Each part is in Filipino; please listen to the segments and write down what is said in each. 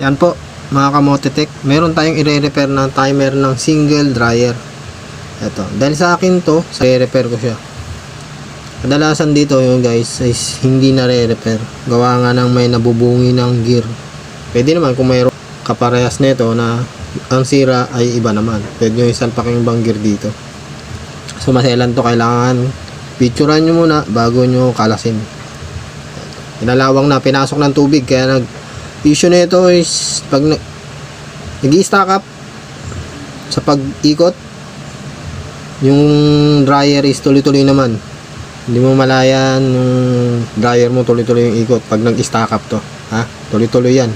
Yan po, mga kamotetek. Meron tayong i-repair na timer ng single dryer. Ito. Dahil sa akin to, sa repair ko siya. Kadalasan dito yung guys is hindi na re-repair. Gawa nga ng may nabubungi ng gear. Pwede naman kung mayroon kaparehas nito na ang sira ay iba naman. Pwede nyo isalpak yung ibang gear dito. So maselan to kailangan picturean nyo muna bago nyo kalasin. Inalawang na pinasok ng tubig kaya nag issue nito is pag nag nag-stack up sa pag-ikot yung dryer is tuloy-tuloy naman. Hindi mo malayan yung dryer mo tuloy-tuloy yung ikot pag nag-stack up to ha? Tuloy-tuloy yan.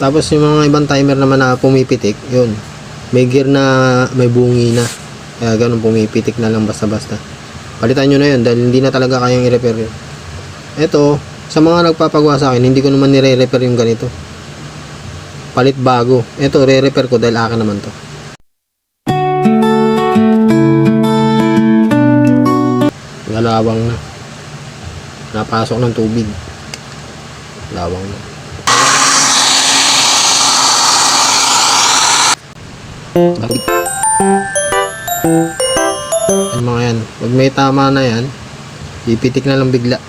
Tapos yung mga ibang timer naman na pumipitik yun. May gear na may bungi na. Kaya ganun pumipitik na lang basta-basta. Palitan nyo na yun dahil hindi na talaga kayang i-repair yun. Eto sa mga nagpapagawa sa akin hindi ko naman nire-repair yung ganito palit bago eto re-repair ko dahil akin naman to Nalawang na. Napasok ng tubig. Lawang na. Yan mga yan. Pag may tama na yan, ipitik na lang bigla.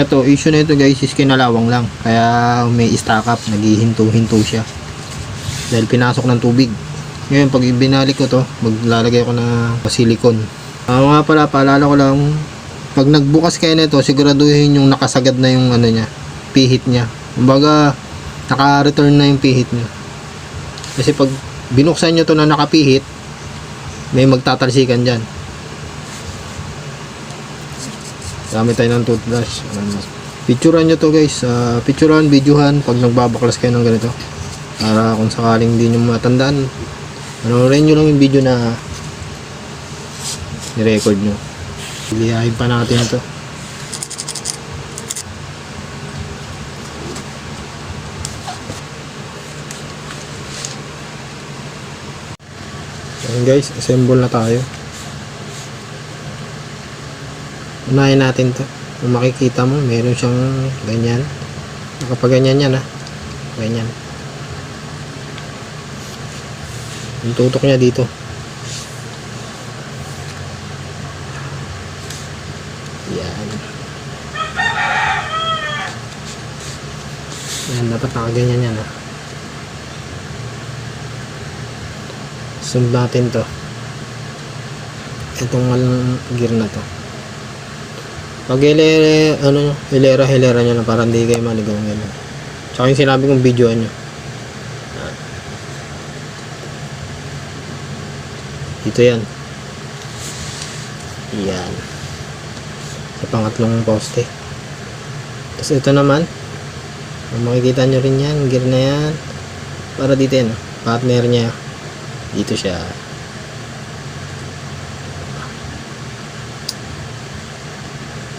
Ito, issue na ito guys is kinalawang lang. Kaya may stack up, naghihinto-hinto siya. Dahil pinasok ng tubig. Ngayon, pag binalik ko to, maglalagay ko na silicone. Ah, nga pala, paalala ko lang, pag nagbukas kayo nito, siguraduhin yung nakasagad na yung ano niya, pihit niya. Kumbaga, naka-return na yung pihit niya. Kasi pag binuksan nyo to na nakapihit, may magtatalsikan dyan. Gamit tayo ng toothbrush. Picturean nyo to guys. Uh, picturean, videohan pag nagbabaklas kayo ng ganito. Para kung sakaling hindi nyo matandaan, panoorin nyo lang yung video na ni-record nyo. Lihahin pa natin ito. Ayan guys, assemble na tayo. Unahin natin to. Kung makikita mo, meron siyang ganyan. Nakapaganyan yan ha. Ganyan. Yung tutok niya dito. Yan. Yan, dapat nakaganyan yan ha. Sunod natin to. Itong malang gear na to. Pag hilera, ano, hilera, hilera nyo na para hindi kayo maligaw ngayon. Tsaka yung sinabi kong video nyo. Dito yan. Yan. Sa pangatlong poste. Tapos ito naman. Makikita nyo rin yan, gear na yan. Para dito yan. Partner niya. Dito siya.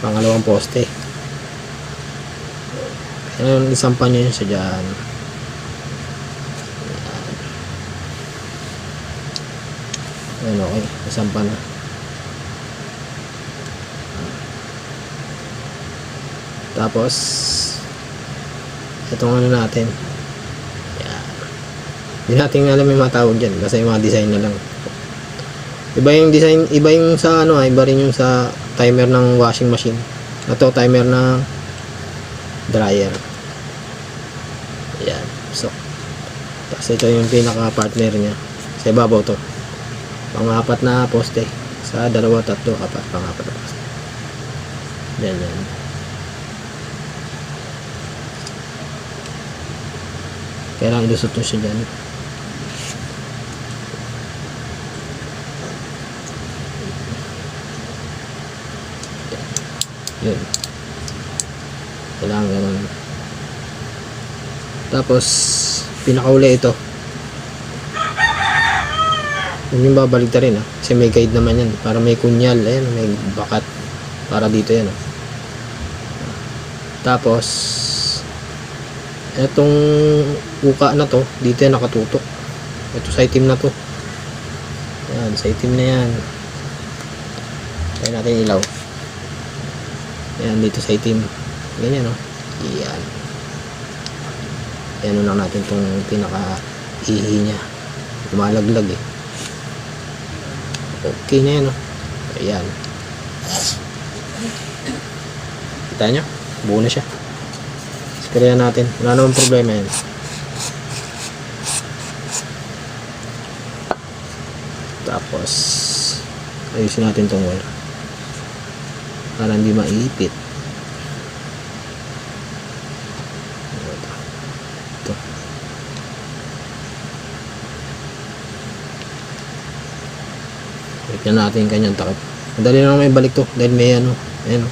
Pangalawang poste. Kaya isampan nyo yun sa dyan. Ayan. Ayan, okay. Isampan na. Tapos itong ano natin. Yan hindi natin alam yung mga tawag dyan. Basta yung mga design na lang. Iba yung design iba yung sa ano ah, iba rin yung sa timer ng washing machine. Ito timer ng dryer. Yan so tapos ito yung pinaka partner nya sa ibabaw to. Pangapat na poste. Sa dalawa tatlo apat pangapat na poste. Yan yan kailangan ilusot nyo siya dyan yun kailangan ganun tapos pinakauli ito yun yung babalik rin ah. kasi may guide naman yan para may kunyal ayan may bakat para dito yan ah. tapos etong uka na to dito yan nakatutok ito sa itim na to Yan, sa itim na yan. Tayo natin ilaw. Yan, dito sa itim. Ganyan, no? Yan. Yan lang natin itong pinaka-ihi niya. Lumalaglag, eh. Okay na yan, no? Ayan. Kita nyo? Buo na siya. Sprayan natin. Wala namang problema yan. Tapos, ayusin natin itong wire. Para hindi maiipit. Na natin yung kanyang takip. Madali lang may balik to dahil may ano. Ayan.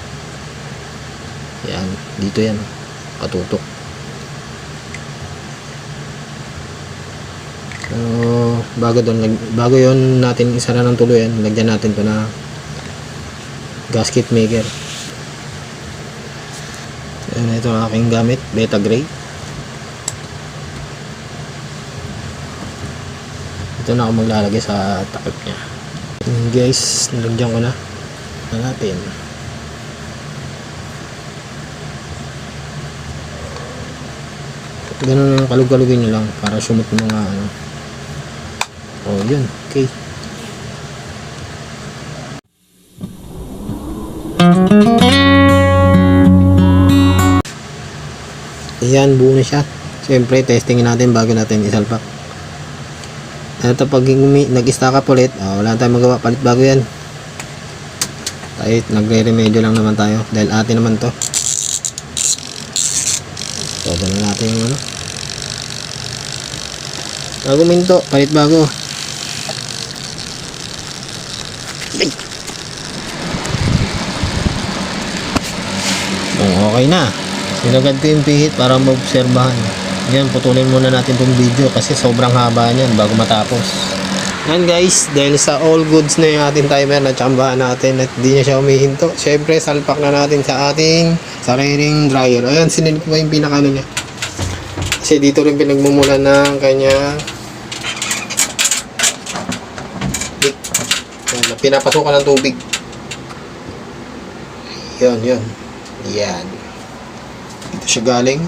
Yan. Dito yan. Katutok. So, bago doon, bago yon natin isara ng tuluyan, lagyan natin to na gasket maker. Ayan, ito ang aking gamit, beta gray. Ito na ako maglalagay sa takip niya. Yun, guys, nilagyan ko na. Na natin. Ganun yung kalug-kalugin nyo lang para sumot mga ano. Oh, yun. Okay. Ayan, buo na siya. Siyempre, testingin natin bago natin isalpak. Ito pag nag-stack up ulit, ah, wala tayong magawa, palit bago yan. Tayo, nagre-remedyo lang naman tayo dahil atin naman to. So, na natin yung ano. Bago minto, palit bago. Ay. Oh, okay na. Sinagad ko yung pihit para maobserbahan. Yan, putulin muna natin itong video kasi sobrang haba niyan bago matapos. Yan guys, dahil sa all goods na yung ating timer na tsambahan natin at hindi niya siya umihinto. Siyempre, salpak na natin sa ating sariling dryer. Ayan, sinilip ko yung pinakano niya. Kasi dito rin pinagmumula ng kanya Big. Yan, pinapasukan ng tubig. Yan, yan. Yan. Dito siya galing.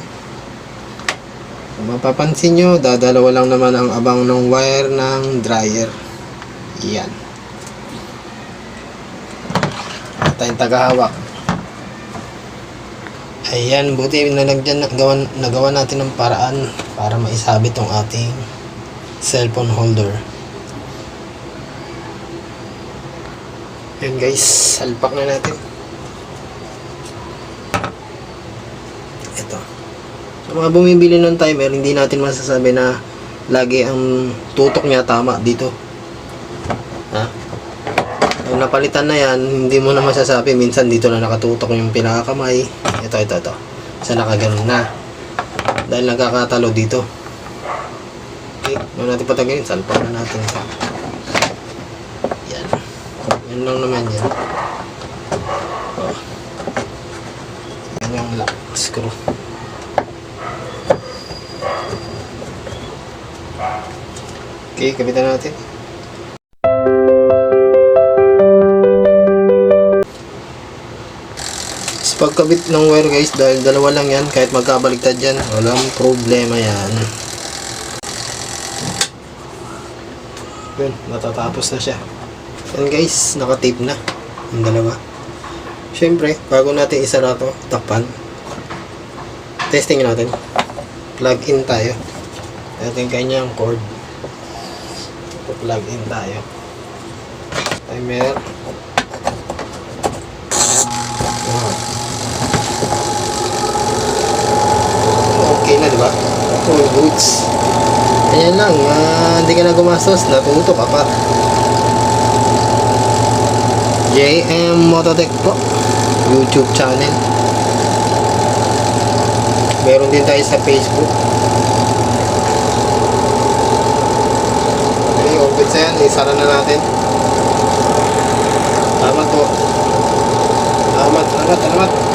Kung mapapansin nyo, dadalawa lang naman ang abang ng wire ng dryer. Yan. At tayong tagahawak. Ayan, buti nalagyan, nagawa, nagawa natin ng paraan para maisabit tong ating cellphone holder. Yan guys, salpak na natin. Ito. Sa mga bumibili ng timer, hindi natin masasabi na lagi ang tutok niya tama dito. Ha? Pag napalitan na yan, hindi mo na masasabi. Minsan dito na nakatutok yung pinakakamay. Ito, ito, ito. Sa nakaganon na. Dahil nagkakatalo dito. Okay, huwag natin patagin. Salpak na natin. Yan. Yan lang naman yan. Oh. Yan yung lock screw. Okay, kapitan natin. Sa pagkabit ng wire guys, dahil dalawa lang yan, kahit magkabaliktad yan, walang problema yan. Yun, matatapos na siya. Yan guys, nakatape na. Yung dalawa. Siyempre, bago natin isara to, takpan. Testing natin. Plug in tayo. Ito yung kanyang cord. Plug in tayo. Timer. Wow. Okay na, di ba? All goods. Ayan lang, ah, hindi ka na gumastos, natuto ka pa. JM Mototech po, YouTube channel. Meron din tayo sa Facebook. Open sa isara na natin. Salamat po. Salamat, salamat, salamat.